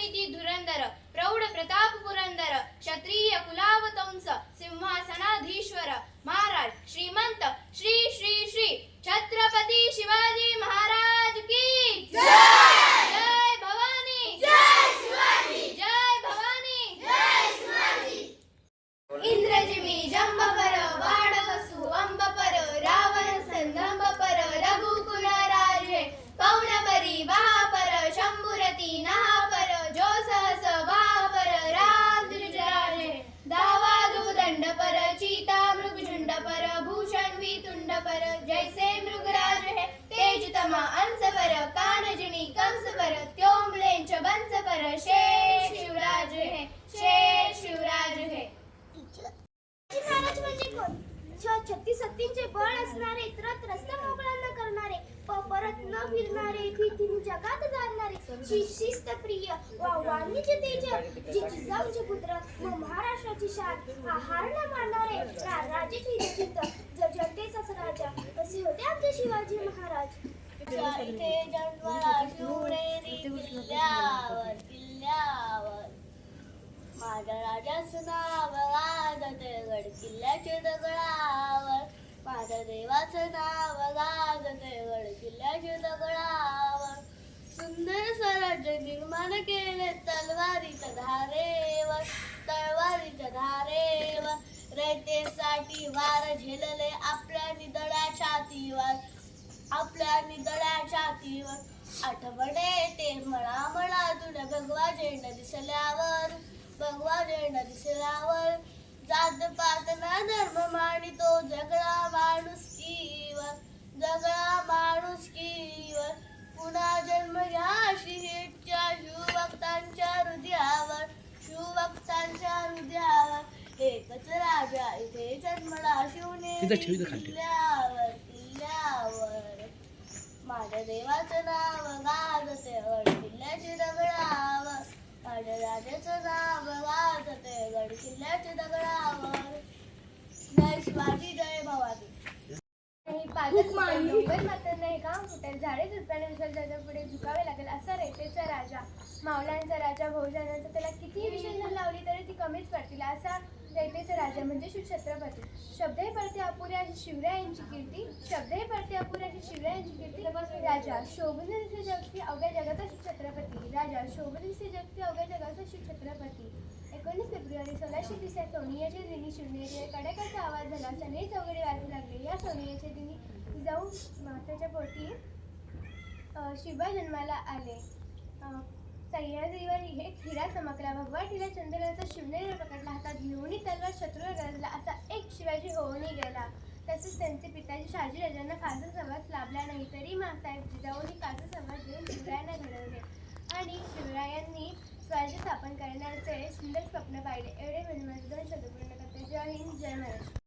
निधी धुरंधर प्रौढ प्रताप पुरंदर क्षत्रिय कुलावतंस सिंहासनाधीश्वर महाराज श्रीमंत वितुंडपर जैसे मृगराज है तेजतमा अंसपर कानजिणी कंसपर त्योंबलेंच बंसपर शेष शिवराज है शेष शिवराज है। महाराज म्हणजे कोण? छत्तीस बळ असणारे करणारे परत न फिरणारे भीतीने जगात जाणणारे शि- वाणीचे तेज जे जिजाऊचे पुत्र महाराष्ट्राची शान आहार न मानणारे राजाची निश्चित राजा. असे होते आमचे शिवाजी महाराज. इथे जन्मला शिवनेरी किल्ल्यावर किल्ल्यावर. माझ्या राजाचं नाव गाजते गड किल्ल्याचे दगडावर. माझ्या देवाचं नाव गाज गड किल्ल्याचे दगडावर. सुंदर स्वराज्य निर्माण केले तलवारीच्या धारे धारेवर वार झेलले आपल्या निदळ्या छातीवर आपल्या निदळ्या छातीवर आठवडे ते म्हणा म्हणा तुला भगवा झेंडा दिसल्यावर. भगवा झेंडा दिसल्यावर. जात पात ना धर्म मानितो जगळा माणूस राजा इथे जन्मला शिवनेरी किल्ल्यावर किल्ल्यावर माझ्या देवाचं नाव गाजते गड किल्ल्याचे दगडावर. माझ्या राजाचं नाव गाजते गड किल्ल्याचे दगडावर. जय शिवाजी जय भवानी. नाही पाजत मान डोंगर मात्र नाही फुटेल झाडे विसर्जाच्या पुढे झुकावे लागेल. असा रेतेचा राजा. मावळ्यांचा राजा बहुजनांचा त्याला किती विसर्जन लावली तरी ती कमीच पडतील असा रेतेचा राजा म्हणजे शिवछत्रपती शब्दही पडते अपुऱ्या शिवरायांची कीर्ती शब्दही पडते अपुऱ्या शिवरायांची कीर्ती. राजा शोभन दिसे जगती अवघ्या जगाचा शिवछत्रपती राजा शोभन दिसे जगती अवघ्या जगाचा शिवछत्रपती एकोणीस फेब्रुवारी सोळाशे तीस या सोनियाच्या दिनी शिवनेरी कडाक्याचा आवाज झाला. सनई चौघडे वाजू लागले. या सोनियाच्या दिनी जाऊन माताच्या पोटी शिवा जन्माला आले. सह्याद्रीवर हे खिरा चमकला भगवा तिला चंद्राचा शिवनेरी पकडला. हातात घेऊन तलवार शत्रूला गरजला असा एक शिवाजी होऊनही गेला. तसेच त्यांचे पिताजी शहाजी राजांना फारसा सहवास लाभला नाही. तरी मासाहेब जिजाऊंनी फारसा समाज घेऊन शिवरायांना घडवले. आणि शिवरायांनी स्वराज्य स्थापन करण्याचे सुंदर स्वप्न पाहिले. एवढे म्हणून माझे दोन शब्द पूर्ण करते. जय हिंद जय महाराष्ट्र.